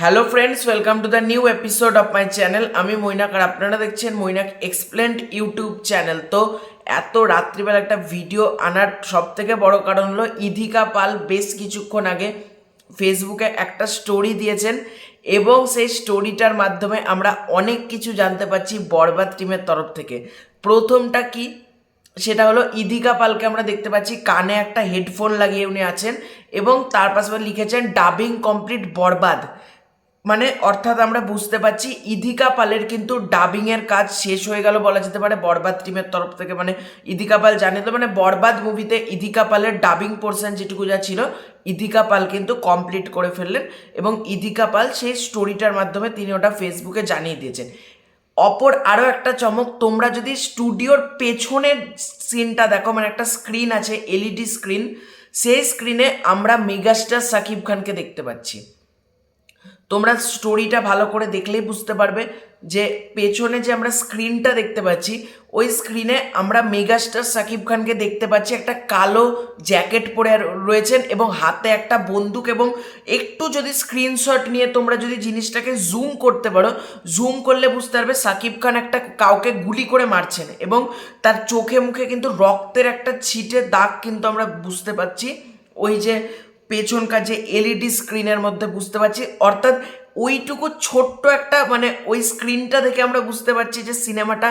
Hello friends welcome to the new episode of my channel আমি মৈনাক আর আপনারা দেখছেন Mainak explained YouTube channel তো এত রাত্রিবেলা একটা ভিডিও আনার সব থেকে বড় কারণ হলো ইধিকা পাল বেশ কিছুক্ষণ আগে ফেসবুকে একটা স্টোরি দিয়েছেন এবং সেই স্টোরিটার মাধ্যমে আমরা অনেক কিছু জানতে পারছি বরবাদ টিমের তরফ থেকে। প্রথমটা কি? সেটা হলো ইদিকা পালকে আমরা দেখতে পাচ্ছি কানে একটা হেডফোন লাগিয়ে উনি আছেন এবং তার পাশাপাশি লিখেছেন ডাবিং কমপ্লিট বরবাদ। মানে অর্থাৎ আমরা বুঝতে পারছি ইদিকা পালের কিন্তু ডাবিং এর কাজ শেষ হয়ে গেল বলা যেতে পারে বরবাদ টিমের তরফ থেকে। মানে ইদিকা পাল জানে তো মানে বরবাদ মুভিতে ইদিকা পালের ডাবিং পোর্শন যেটুকু যা ছিল ইদিকা পাল কিন্তু কমপ্লিট করে ফেললেন এবং ইদিকা পাল সেই স্টোরিটার মাধ্যমে তিনি ওটা ফেসবুকে জানিয়ে দিয়েছেন। অপর আরও একটা চমক, তোমরা যদি স্টুডিওর পেছনের সিনটা দেখো মানে একটা স্ক্রিন আছে এলইডি স্ক্রিন সেই স্ক্রিনে আমরা মেগাস্টার সাকিব খানকে দেখতে পাচ্ছি। তোমরা স্টোরিটা ভালো করে দেখলেই বুঝতে পারবে যে পেছনে যে আমরা স্ক্রিনটা দেখতে পাচ্ছি, ওই স্ক্রিনে আমরা মেগাস্টার সাকিব খানকে দেখতে পাচ্ছি একটা কালো জ্যাকেট পরে রয়েছেন এবং হাতে একটা বন্দুক এবং একটু যদি স্ক্রিনশট নিয়ে তোমরা যদি জিনিসটাকে জুম করতে পারো জুম করলে বুঝতে পারবে সাকিব খান একটা কাউকে গুলি করে মারছেন এবং তার চোখে মুখে কিন্তু রক্তের একটা ছিটে দাগ কিন্তু আমরা বুঝতে পারছি ওই যে পেছনকার যে এলইডি স্ক্রিনের মধ্যে বুঝতে পারছি, অর্থাৎ ওইটুকু ছোট্ট একটা মানে ওই স্ক্রিনটা দেখে আমরা বুঝতে পারছি যে সিনেমাটা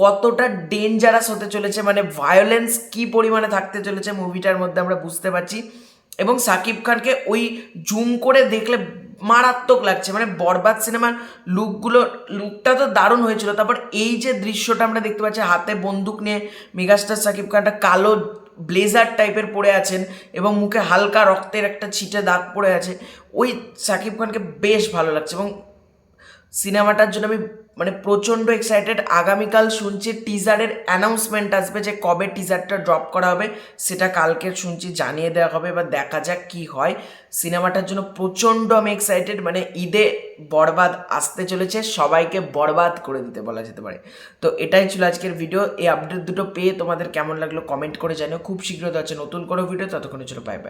কতটা ডেঞ্জারাস হতে চলেছে মানে ভায়োলেন্স কি পরিমাণে থাকতে চলেছে মুভিটার মধ্যে আমরা বুঝতে পারছি। এবং সাকিব খানকে ওই জুম করে দেখলে মারাত্মক লাগছে মানে বরবাদ সিনেমার লুকগুলো লুকটা তো দারুণ হয়েছিল, তারপর এই যে দৃশ্যটা আমরা দেখতে পাচ্ছি, হাতে বন্দুক নিয়ে মেগাস্টার সাকিব খানটা কালো ব্লেজার টাইপের পরে আছেন এবং মুখে হালকা রক্তের একটা ছিটে দাগ পড়ে আছে। ওই সাকিব খানকে বেশ ভালো লাগছে এবং সিনেমাটার জন্য আমি মানে প্রচণ্ড এক্সাইটেড আগামীকাল শুনছি টিজারের অ্যানাউন্সমেন্ট আসবে যে কবে টিজারটা ড্রপ করা হবে, সেটা কালকে শুনছি, জানিয়ে দেওয়া হবে, এবার দেখা যাক কি হয়। সিনেমাটার জন্য প্রচণ্ড আমি এক্সাইটেড মানে ঈদে বরবাদ আসতে চলেছে, সবাইকে বরবাদ করে দিতে বলা যেতে পারে। তো এটাই ছিল আজকের ভিডিও এই আপডেট দুটো পেয়ে তোমাদের কেমন লাগল কমেন্ট করে জানিও। খুব শীঘ্র তো আছে নতুন কোনো ভিডিও ততক্ষণের জন্য বাই বাই